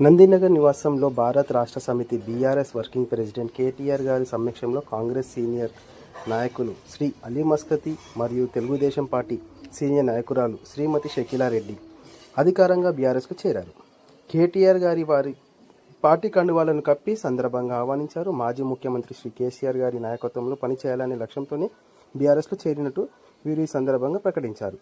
నందినగర్ నివాసంలో భారత్ రాష్ట్ర సమితి బీఆర్ఎస్ వర్కింగ్ ప్రెసిడెంట్ కేటీఆర్ గారి సమక్షంలో కాంగ్రెస్ సీనియర్ నాయకులు శ్రీ అలీ మస్కతి మరియు తెలుగుదేశం పార్టీ సీనియర్ నాయకురాలు శ్రీమతి షకీలారెడ్డి అధికారంగా బీఆర్ఎస్కు చేరారు. కేటీఆర్ గారి వారి పార్టీ కండువాలను కప్పి సందర్భంగా ఆహ్వానించారు. మాజీ ముఖ్యమంత్రి శ్రీ కేసీఆర్ గారి నాయకత్వంలో పనిచేయాలనే లక్ష్యంతోనే బీఆర్ఎస్లో చేరినట్టు వీరు ఈ సందర్భంగా ప్రకటించారు.